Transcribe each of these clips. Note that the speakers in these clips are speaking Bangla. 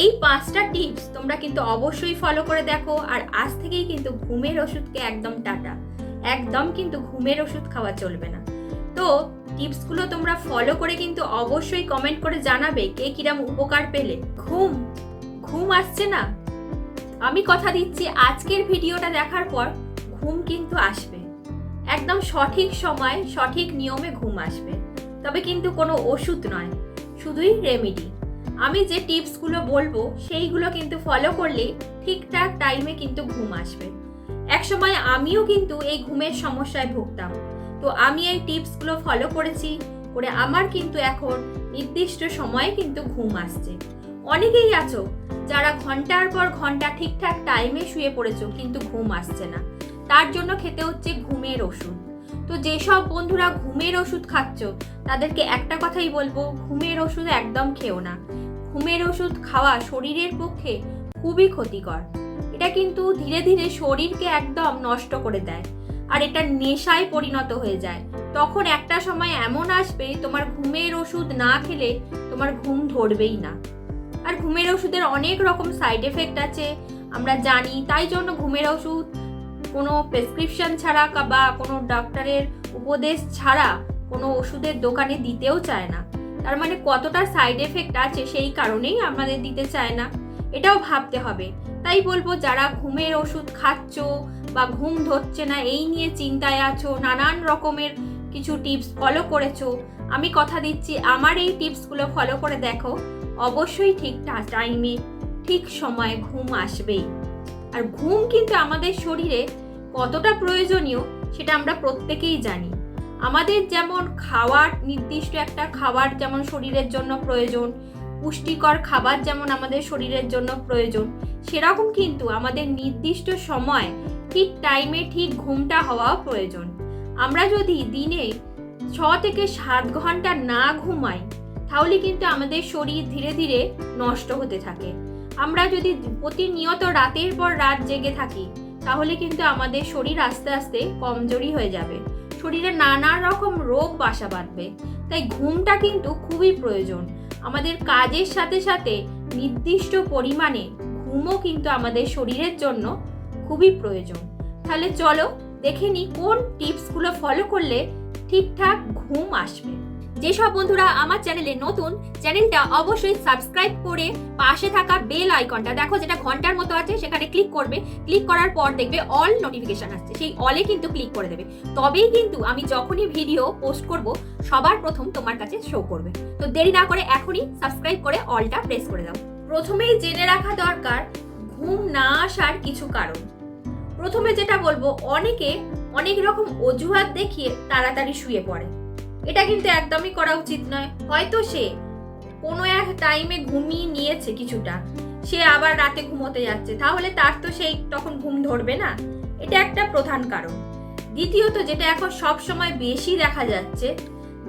এই পাঁচটা টিপস তোমরা কিন্তু অবশ্যই ফলো করে দেখো আর আজ থেকেই কিন্তু ঘুমের ওষুধকে একদম টাটা। একদম কিন্তু ঘুমের ওষুধ খাওয়া চলবে না। তো টিপসগুলো তোমরা ফলো করে কিন্তু অবশ্যই কমেন্ট করে জানাবে কে কিরাম উপকার পেলে। ঘুম ঘুম আসছে না? আমি কথা দিচ্ছি আজকের ভিডিওটা দেখার পর ঘুম কিন্তু আসবে। একদম সঠিক সময়, সঠিক নিয়মে ঘুম আসবে। তবে কিন্তু কোনো ওষুধ নয়, শুধুই রেমেডি আমি যে টিপসগুলো বলব, সেইগুলো কিন্তু ফলো করলে ঠিকঠাক টাইমে কিন্তু ঘুম আসবে। একসময় আমিও কিন্তু এই ঘুমের সমস্যায় ভুগতাম। তো আমি এই টিপসগুলো ফলো করেছি করে আমার কিন্তু এখন নির্দিষ্ট সময়ে কিন্তু ঘুম আসছে। অনেকেই আছো যারা ঘণ্টার পর ঘণ্টা ঠিকঠাক টাইমে শুয়ে পড়েছো কিন্তু ঘুম আসছে না। তার জন্য খেতে হচ্ছে ঘুমের ওষুধ। তো যেসব বন্ধুরা ঘুমের ওষুধ খাচ্ছ, তাদেরকে একটা কথাই বলব, ঘুমের ওষুধ একদম খেও না। ঘুমের ওষুধ খাওয়া শরীরের পক্ষে খুবই ক্ষতিকর। এটা কিন্তু ধীরে ধীরে শরীরকে একদম নষ্ট করে দেয়। আর এটা নেশায় পরিণত হয়ে যায়। তখন একটা সময় এমন আসবে, তোমার ঘুমের ওষুধ না খেলে তোমার ঘুম ধরবেই না। আর ঘুমের ওষুধের অনেক রকম সাইড এফেক্ট আছে। আমরা জানি, তাই জন্য ঘুমের ওষুধ, কোনো প্রেসক্রিপশন ছাড়া বা কোনো ডাক্তারের উপদেশ ছাড়া কোনো ওষুধের দোকানে দিতেও চায় না। তার মানে কতটা সাইড এফেক্ট আছে সেই কারণেই আমাদের দিতে চায় না। এটাও ভাবতে হবে। তাই বলব, যারা ঘুমের ওষুধ খাচ্ছ বা ঘুম ধরছে না, এই নিয়ে চিন্তায় আছো, নানান রকমের কিছু টিপস ফলো করেছ, আমি কথা দিচ্ছি, আমার এই টিপসগুলো ফলো করে দেখো। অবশ্যই ঠিক টাইমে ঠিক সময়ে ঘুম আসবেই। আর ঘুম কিন্তু আমাদের শরীরে কতটা প্রয়োজনীয়, সেটা আমরা প্রত্যেকেই জানি। আমাদের যেমন খাওয়ার নির্দিষ্ট একটা খাবার যেমন শরীরের জন্য প্রয়োজন, পুষ্টিকর খাবার যেমন আমাদের শরীরের জন্য প্রয়োজন, সেরকম কিন্তু আমাদের নির্দিষ্ট সময় ঠিক টাইমে ঠিক ঘুমটা হওয়াও প্রয়োজন। আমরা যদি দিনে ছ থেকে সাত ঘণ্টা না ঘুমাই, তাহলে কিন্তু আমাদের শরীর ধীরে ধীরে নষ্ট হতে থাকে। আমরা যদি প্রতিনিয়ত রাতের পর রাত জেগে থাকি, তাহলে কিন্তু আমাদের শরীর আস্তে আস্তে কমজোরি হয়ে যাবে। শরীরে নানা রকম রোগ বাসা বাঁধবে। তাই ঘুমটা কিন্তু খুবই প্রয়োজন। আমাদের কাজের সাথে সাথে নির্দিষ্ট পরিমাণে ঘুমও কিন্তু আমাদের শরীরের জন্য খুবই প্রয়োজন। তাহলে চলো দেখে নিই কোন টিপসগুলো ফলো করলে ঠিকঠাক ঘুম আসবে। যেসব বন্ধুরা আমার চ্যানেলে নতুন, চ্যানেলটা অবশ্যই সাবস্ক্রাইব করে পাশে থাকা বেল আইকনটা দেখো যেটা ঘণ্টার মতো আছে, সেখানে ক্লিক করবে। ক্লিক করার পর দেখবে অল নোটিফিকেশন আসছে। সেই অলে কিন্তু ক্লিক করে দেবে। তবেই কিন্তু আমি যখনই ভিডিও পোস্ট করব, সবার প্রথম তোমার কাছে শো করবে। তো দেরি না করে এখনই সাবস্ক্রাইব করে অলটা প্রেস করে দাও। প্রথমেই জেনে রাখা দরকার, ঘুম না আসার কিছু কারণ। প্রথমে যেটা বলব, অনেকে অনেক রকম অজুহাত দেখিয়ে তাড়াতাড়ি শুয়ে পড়ে। এটা কিন্তু একদমই করা উচিত নয়। হয়তো সে কোনো এক টাইমে ঘুমিয়ে নিয়েছে কিছুটা। সে আবার রাতে ঘুমোতে যাচ্ছে। তাহলে তার তো সেই তখন ঘুম ধরবে না। এটা একটা প্রধান কারণ। দ্বিতীয়ত যেটা এখন সব সময় বেশি দেখা যাচ্ছে,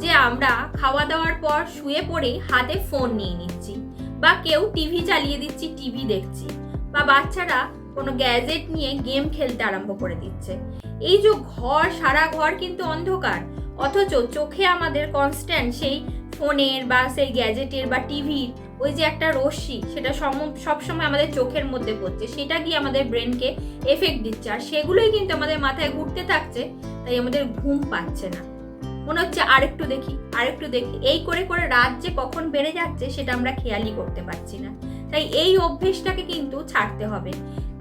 যে আমরা খাওয়া দাওয়ার পর শুয়ে পড়েই হাতে ফোন নিয়ে নিচ্ছি বা কেউ টিভি চালিয়ে দিচ্ছি টিভি দেখছি বা বাচ্চারা কোনো গ্যাজেট নিয়ে গেম খেলতে আরম্ভ করে দিচ্ছে। এই যে ঘর, সারা ঘর কিন্তু অন্ধকার। অথচ চোখে আমাদের কনস্ট্যান্ট সেই ফোনের বা সেই গ্যাজেটের বা টিভির ওই যে একটা রশ্মি, সেটা সম- সবসময় আমাদের চোখের মধ্যে পড়ছে। সেটা গিয়ে আমাদের ব্রেনকে এফেক্ট দিচ্ছে? আর সেগুলোই কিন্তু আমাদের মাথায় ঘুরতে থাকছে, তাই আমাদের ঘুম পাচ্ছে না। মনে হচ্ছে আরেকটু দেখি আরেকটু দেখি। এই করে করে রাত যে কখন বেড়ে যাচ্ছে, সেটা আমরা খেয়ালই করতে পারছি না। তাই এই অভ্যেসটাকে কিন্তু ছাড়তে হবে।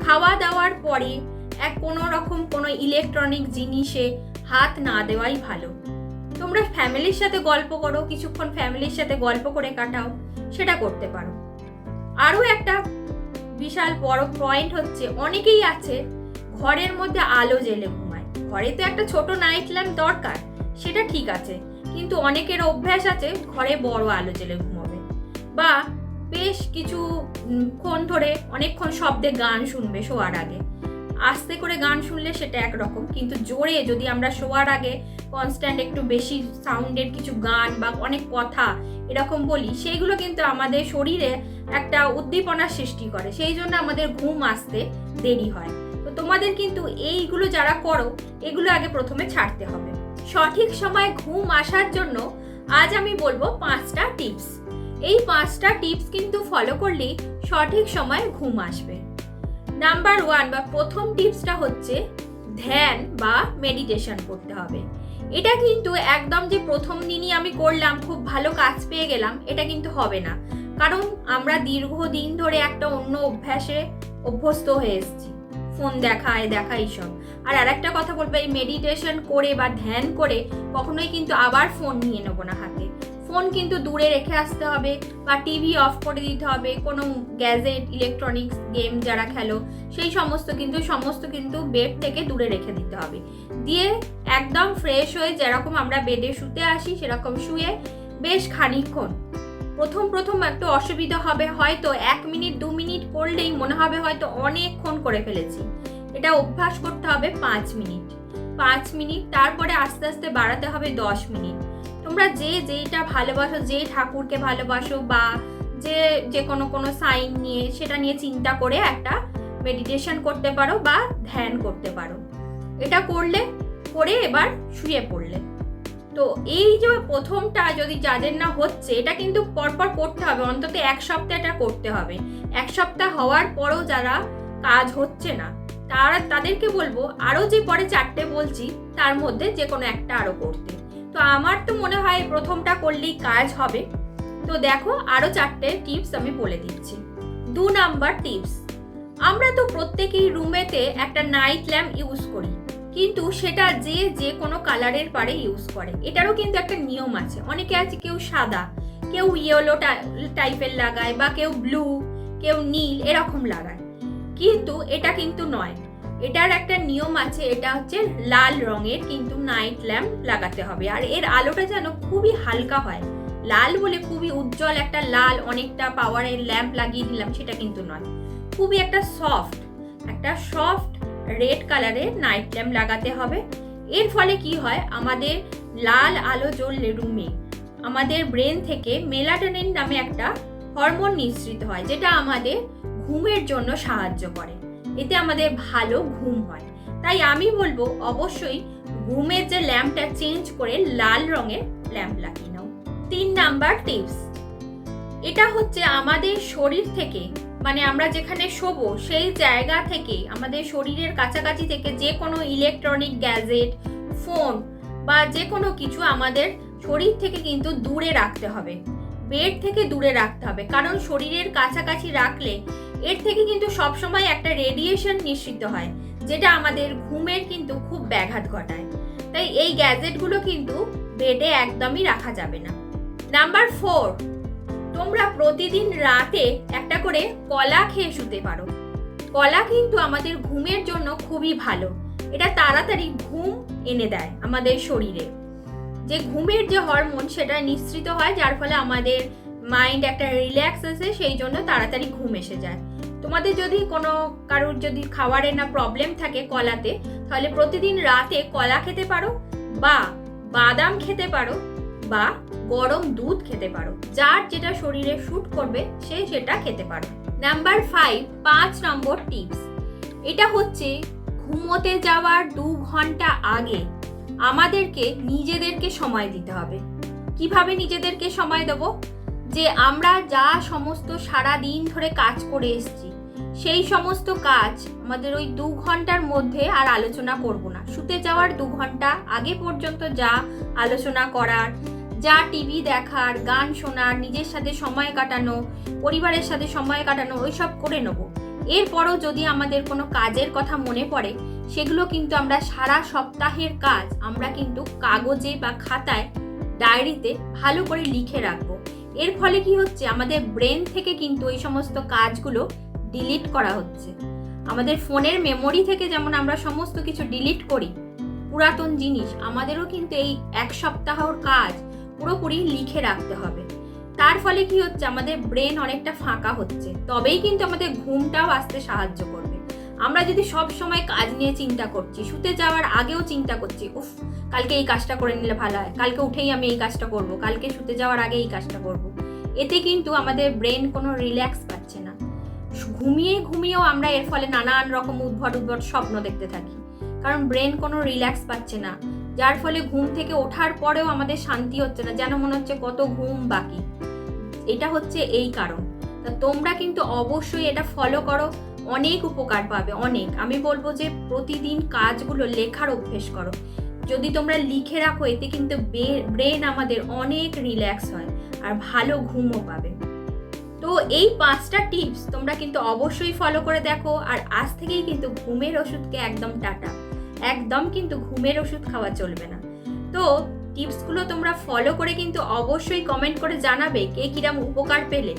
খাওয়া দাওয়ার পরে এক কোনো রকম কোনো ইলেকট্রনিক জিনিসে হাত না দেওয়াই ভালো। তোমরা ফ্যামিলির সাথে গল্প করো, কিছুক্ষণ ফ্যামিলির সাথে গল্প করে কাটাও, সেটা করতে পারো। আরও একটা বিশাল বড় পয়েন্ট হচ্ছে, অনেকেই আছে ঘরের মধ্যে আলো জেলে ঘুমায়। ঘরে তো একটা ছোট নাইট ল্যাম্প দরকার, সেটা ঠিক আছে, কিন্তু অনেকের অভ্যাস আছে ঘরে বড় আলো জেলে ঘুমাবে। বা বেশ কিছু ক্ষণ ধরে, অনেকক্ষণ শব্দে গান শুনবে শোয়ার আগে। আস্তে করে গান শুনলে সেটা একরকম, কিন্তু জোরে যদি আমরা শোয়ার আগে কনস্ট্যান্ট একটু বেশি সাউন্ডের কিছু গান বা অনেক কথা এরকম বলি, সেইগুলো কিন্তু আমাদের শরীরে একটা উদ্দীপনার সৃষ্টি করে। সেই জন্য আমাদের ঘুম আসতে দেরি হয়। তো তোমাদের কিন্তু এইগুলো যারা করো, এগুলো আগে প্রথমে ছাড়তে হবে। সঠিক সময় ঘুম আসার জন্য আজ আমি বলব পাঁচটা টিপস এই পাঁচটা টিপস কিন্তু ফলো করলেই সঠিক সময়ে ঘুম আসবে। নাম্বার ওয়ান বা প্রথম টিপসটা হচ্ছে ধ্যান বা মেডিটেশন করতে হবে। এটা কিন্তু একদম যে প্রথম দিনই আমি করলাম, খুব ভালো কাজ পেয়ে গেলাম, এটা কিন্তু হবে না। কারণ আমরা দীর্ঘদিন ধরে একটা অন্য অভ্যাসে অভ্যস্ত হয়ে এসেছি। ফোন দেখা, এ দেখা, এইসব। আর আরেকটা কথা বলব, এই মেডিটেশন করে বা ধ্যান করে কখনোই কিন্তু আবার ফোন নিয়ে নেব না হাতে। ফোন কিন্তু দূরে রেখে আসতে হবে বা টিভি অফ করে দিতে হবে, কোনো গ্যাজেট ইলেকট্রনিক্স গেম যারা খেলো, সেই সমস্ত কিন্তু সমস্ত কিন্তু বেড থেকে দূরে রেখে দিতে হবে। দিয়ে একদম ফ্রেশ হয়ে যেরকম আমরা বেডে শুতে আসি, সেরকম শুয়ে বেশ খানিকক্ষণ। প্রথম প্রথম একটু অসুবিধা হবে, হয়তো এক মিনিট, দু মিনিট করলেই মনে হবে হয়তো অনেকক্ষণ করে ফেলেছি। এটা অভ্যাস করতে হবে পাঁচ মিনিট। পাঁচ মিনিট, তারপরে আস্তে আস্তে বাড়াতে হবে দশ মিনিট। তোমরা যে যেইটা ভালোবাসো, যে ঠাকুরকে ভালোবাসো বা যে যে কোনো কোনো সাইন নিয়ে সেটা নিয়ে চিন্তা করে একটা মেডিটেশন করতে পারো বা ধ্যান করতে পারো। এটা করলে, করে এবার শুয়ে পড়লে। তো এই যে প্রথমটা যদি যাদের না হচ্ছে, এটা কিন্তু পরপর করতে হবে। অন্তত এক সপ্তাহ এটা করতে হবে। এক সপ্তাহ হওয়ার পরও যারা কাজ হচ্ছে না, তারা, তাদেরকে বলব, আরও যে পরে চারটে বলছি, তার মধ্যে যে কোনো একটা আরও করতে। তো আমার তো মনে হয় প্রথমটা করলেই কাজ হবে। তো দেখো আরও চারটে টিপস আমি বলে দিচ্ছি। দু নাম্বার টিপস আমরা তো প্রত্যেকেই রুমেতে একটা নাইট ল্যাম্প ইউজ করি, কিন্তু সেটা যে যে কোনো কালারের পারে ইউজ করে। এটারও কিন্তু একটা নিয়ম আছে। অনেকে আছে কেউ সাদা, কেউ ইয়েলো টাইপের লাগায় বা কেউ ব্লু কেউ নীল, এরকম লাগায়। কিন্তু এটা কিন্তু নয়। এটার একটা নিয়ম আছে, এটা হচ্ছে লাল রঙের কিন্তু নাইট ল্যাম্প লাগাতে হবে। আর এর আলোটা যেন খুবই হালকা হয়। লাল বলে খুবই উজ্জ্বল একটা লাল, অনেকটা পাওয়ারের ল্যাম্প লাগিয়ে দিলাম, সেটা কিন্তু নয়। খুবই একটা সফট একটা সফট রেড কালারের নাইট ল্যাম্প লাগাতে হবে। এর ফলে কি হয়, আমাদের লাল আলো জ্বললে রুমে আমাদের ব্রেন থেকে মেলাটোনিন নামে একটা হরমোন নিঃসৃত হয়, যেটা আমাদের ঘুমের জন্য সাহায্য করে। এতে আমাদের ভালো ঘুম হয়। তাই আমি বলব, অবশ্যই ঘুমের যে ল্যাম্পটা চেঞ্জ করে লাল রঙের ল্যাম্প লাগিয়ে নাও। তিন নাম্বার টিপস। এটা হচ্ছে আমাদের শরীর থেকে মানে আমরা যেখানে শোবো, সেই জায়গা থেকে, আমাদের শরীরের কাছাকাছি থেকে যে কোনো ইলেকট্রনিক গ্যাজেট ফোন বা যে কোনো কিছু আমাদের শরীর থেকে কিন্তু দূরে রাখতে হবে। বেড থেকে দূরে রাখতে হবে, কারণ শরীরের কাছাকাছি রাখলে এর থেকে কিন্তু সবসময় একটা রেডিয়েশন নিশ্চিত হয়, যেটা আমাদের ঘুমের কিন্তু খুব ব্যাঘাত ঘটায়। তাই এই গ্যাজেটগুলো কিন্তু বেডে একদমই রাখা যাবে না। নাম্বার ফোর তোমরা প্রতিদিন রাতে একটা করে কলা খেয়ে শুতে পারো। কলা কিন্তু আমাদের ঘুমের জন্য খুবই ভালো। এটা তাড়াতাড়ি ঘুম এনে দেয় আমাদের শরীরে। যে ঘুমের যে হরমোন সেটা নিঃসৃত হয়, যার ফলে আমাদের মাইন্ড একটা রিল্যাক্স আসে সেই জন্য তাড়াতাড়ি ঘুম এসে যায়। তোমাদের যদি কোনো কারোর যদি খাবারের না প্রবলেম থাকে কলাতে, তাহলে প্রতিদিন রাতে কলা খেতে পারো বা বাদাম খেতে পারো বা গরম দুধ খেতে পারো। যার যেটা শরীরে শ্যুট করবে, সে সেটা খেতে পারো। নাম্বার ফাইভ পাঁচ নম্বর টিপস এটা হচ্ছে ঘুমোতে যাওয়ার দু ঘণ্টা আগে আমাদেরকে নিজেদেরকে সময় দিতে হবে। কীভাবে নিজেদেরকে সময় দেব? যে আমরা যা সমস্ত সারা দিন ধরে কাজ করে এসেছি, সেই সমস্ত কাজ আমাদের ওই দু ঘণ্টার মধ্যে আর আলোচনা করব না। শুতে যাওয়ার দু ঘণ্টা আগে পর্যন্ত যা আলোচনা করার, যা টিভি দেখার, গান শোনার, নিজের সাথে সময় কাটানো, পরিবারের সাথে সময় কাটানো, ওইসব করে নেব। এরপরও যদি আমাদের কোনো কাজের কথা মনে পড়ে, সেগুলো কিন্তু আমরা সারা সপ্তাহের কাজ আমরা কিন্তু কাগজে বা খাতায়, ডায়েরিতে ভালো করে লিখে রাখব। এর ফলে কি হচ্ছে? আমাদের ব্রেন থেকে কিন্তু এই সমস্ত কাজগুলো ডিলিট করা হচ্ছে। আমাদের ফোনের মেমোরি থেকে যেমন আমরা সমস্ত কিছু ডিলিট করি, পুরাতন জিনিস, আমাদেরও কিন্তু এই এক সপ্তাহর কাজ পুরোপুরি লিখে রাখতে হবে। তার ফলে কি হচ্ছে? আমাদের ব্রেন অনেকটা ফাঁকা হচ্ছে। তবেই কিন্তু আমাদের ঘুমটাও আসতে সাহায্য করবে। আমরা যদি সব সময় কাজ নিয়ে চিন্তা করছি, শুতে যাওয়ার আগেও চিন্তা করছি, উফ, কালকে এই কাজটা করে নিলে ভালো হয়, কালকে উঠেই আমি এই কাজটা করব, কালকে শুতে যাওয়ার আগে এই কাজটা করব। এতে কিন্তু আমাদের ব্রেন কোনো রিল্যাক্স পাচ্ছে না। ঘুমিয়ে ঘুমিয়েও আমরা এর ফলে নানান রকম উদ্ভট উদ্ভট স্বপ্ন দেখতে থাকি। কারণ ব্রেন কোনো রিল্যাক্স পাচ্ছে না। যার ফলে ঘুম থেকে ওঠার পরেও আমাদের শান্তি হচ্ছে না, যেন মনে হচ্ছে কত ঘুম বাকি। এটা হচ্ছে এই কারণ। তা তোমরা কিন্তু অবশ্যই এটা ফলো করো। অনেক উপকার পাবে, অনেক। আমি বলব যে প্রতিদিন কাজগুলো লেখার অভ্যেস করো। যদি তোমরা লিখে রাখো, এতে কিন্তু ব্রেন আমাদের অনেক রিল্যাক্স হয় আর ভালো ঘুমও পাবে। তো এই পাঁচটা টিপস তোমরা কিন্তু অবশ্যই ফলো করে দেখো আর আজ থেকেই কিন্তু ঘুমের ওষুধকে একদম টাটা। একদম কিন্তু ঘুমের ওষুধ খাওয়া চলবে না। তো টিপসগুলো তোমরা ফলো করে কিন্তু অবশ্যই কমেন্ট করে জানাবে কে কিরম উপকার পেলে।